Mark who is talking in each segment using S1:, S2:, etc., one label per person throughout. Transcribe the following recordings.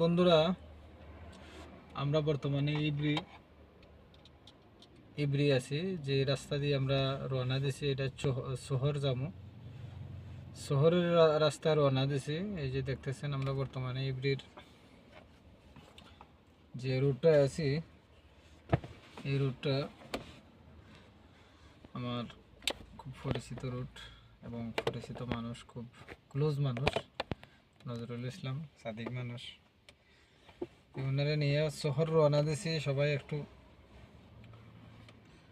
S1: বন্ধুরা, আমরা বর্তমানে ইব্রি ইব্রি আছি, যে রাস্তা দিয়ে আমরা রওনা দিছি এটা শহর যাব শহরের রাস্তা রওনা দিছি এই যে দেখতেছেন আমরা বর্তমানে ইব্রির যে রুটটা আছি, এই রুটটা আমার খুব পরিচিত রুট এবং পরিচিত মানুষ, খুব ক্লোজ মানুষ, নজরুল ইসলাম, সাদিক মানুষ। ওনারা নিয়ে শহর রওনা দিছি সবাই একটু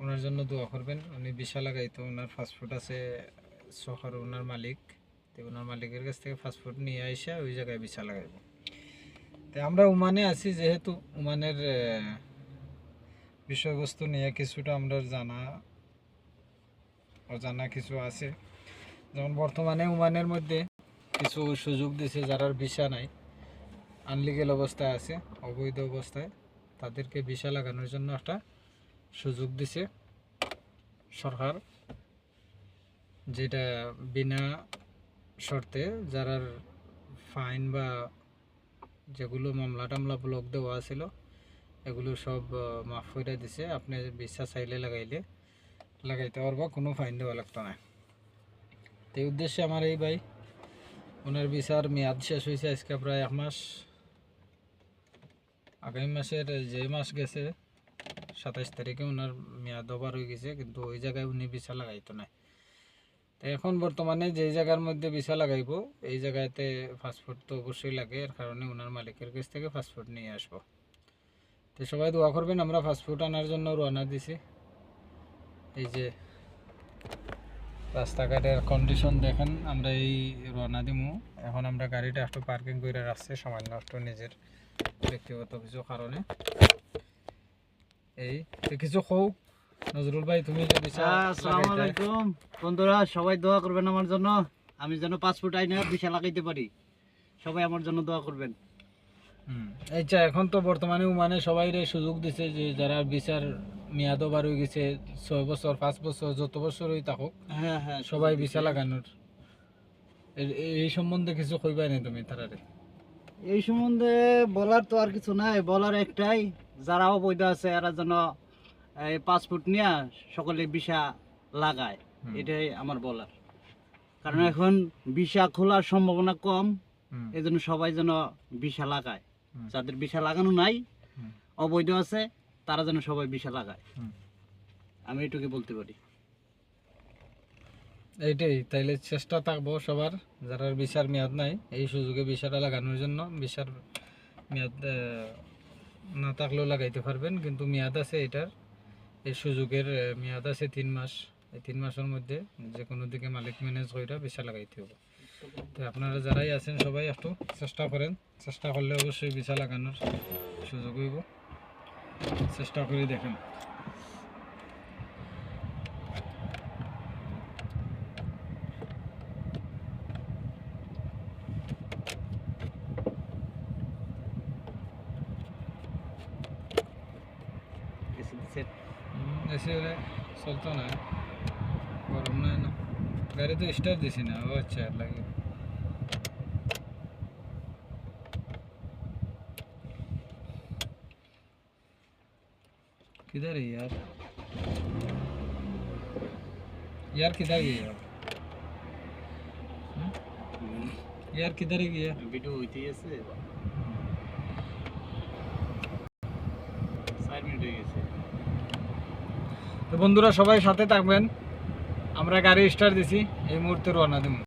S1: ওনার জন্য দোয়া করবেন। উনি বিশা লাগাইতো ওনার ফাস্টফুড আছে শহর ওনার মালিক। তো ওনার মালিকের কাছ থেকে ফাস্টফুড নিয়ে আইসা ওই জায়গায় বিশা লাগাইব তো আমরা ওমানে আছি যেহেতু ওমানের আহ, বিষয়বস্তু নিয়ে কিছুটা আমরা জানা অজানা কিছু আছে। যেমন বর্তমানে ওমানের মধ্যে কিছু সুযোগ দিছে যারা ভিসা নাই। আনলিগেল অবস্থায় আছে, অবৈধ অবস্থায়, তাদেরকে ভিসা লাগানোর জন্য একটা সুযোগ দিছে সরকার, যেটা বিনা শর্তে যারা ফাইন বা যেগুলো মামলা টামলা ব্লক দেওয়া ছিল, এগুলো সব মাফ করে দিছে। আপনি ভিসা চাইলে লাগাইলে, লাগাইতে পারবা, কোনো ফাইন দেওয়া লাগতো না। তো উদ্দেশ্যে আমার এই ভাই, ওনার ভিসার মেয়াদ শেষ হয়েছে আজকে প্রায় এক মাস। আগামী মাসের যে মাস গেছে, সাতাইশ তারিখে ওনার মেয়াদ ওভার হয়ে গেছে, কিন্তু ওই জায়গায় উনি ভিসা লাগাইতো না তো এখন বর্তমানে যে জায়গার মধ্যে ভিসা লাগাইবো, এই জায়গাতে পাসপোর্ট তো অবশ্যই লাগে, এর কারণে ওনার মালিকের কাছ থেকে পাসপোর্ট নিয়ে আসব। তো সবাই দোয়া করবেন, আমরা পাসপোর্ট আনার জন্য রওনা দিছি। এই যে রাস্তাঘাটের কন্ডিশন দেখেন আমরা এই রওনা দিমু। এখন আমরা গাড়িটা একটু পার্কিং করে রাখছি সামান্য একটু নিজের ব্যক্তিগত কিছু কারণে। এই কিছু হোক নজরুল ভাই তুমি যে
S2: আসসালামু আলাইকুম। বন্ধুরা সবাই দোয়া করবেন আমার জন্য। আমি যেন পাসপোর্ট আইনে ভিসা লাগাইতে পারি। সবাই আমার জন্য দোয়া করবেন।
S1: হুম আচ্ছা এখন তো বর্তমানে মানে সবাই সুযোগ দিছে যে যারা ভিসার মেয়াদ ওভার হয়ে গেছে ছয় বছর পাঁচ বছর যত বছরই থাকুক
S2: হ্যাঁ হ্যাঁ
S1: সবাই ভিসা লাগানোর। এই সম্বন্ধে কিছু কইবাই না তুমি তারারে?
S2: এই সম্বন্ধে বলার তো আর কিছু নাই। বলার একটাই যারা অবৈধ আছে এরা যেন এই পাসপোর্ট নিয়ে সকলে ভিসা লাগায়। এটাই আমার বলার। কারণ এখন ভিসা খোলার সম্ভাবনা কম এই জন্য সবাই যেন ভিসা লাগায়। যাদের ভিসা লাগানো নাই অবৈধ আছে তারা যেন সবাই ভিসা লাগায় আমি এটুকু বলতে পারি।
S1: এইটাই তাইলে চেষ্টা থাকব সবার যারা ভিসার মেয়াদ নাই এই সুযোগে ভিসাটা লাগানোর জন্য। ভিসার মেয়াদ না থাকলেও লাগাইতে পারবেন কিন্তু মেয়াদ আছে এটার। এই সুযোগের মেয়াদ আছে তিন মাস। এই তিন মাসের মধ্যে যে কোনো দিকে মালিক ম্যানেজ করে ভিসা লাগাইতে হবে তো আপনারা যারাই আছেন সবাই একটু চেষ্টা করেন। চেষ্টা করলে অবশ্যই ভিসা লাগানোর সুযোগ হইব। চেষ্টা করে দেখেন।
S2: সেট
S1: হুম, এসে হলে চলতো না গরম নাই না। গাড়ি তো স্টার্ট দিছি না ও আচ্ছা লাগে किधर है यार यार किधर गया हम्म? यार किधर ही गया
S2: ভিডিও হইতেই আছে চার মিনিট হয়ে গেছে
S1: তো বন্ধুরা সবাই সাথে থাকবেন আমরা গাড়ি স্টার্ট দিছি এই মুহূর্তে রওনা দেবো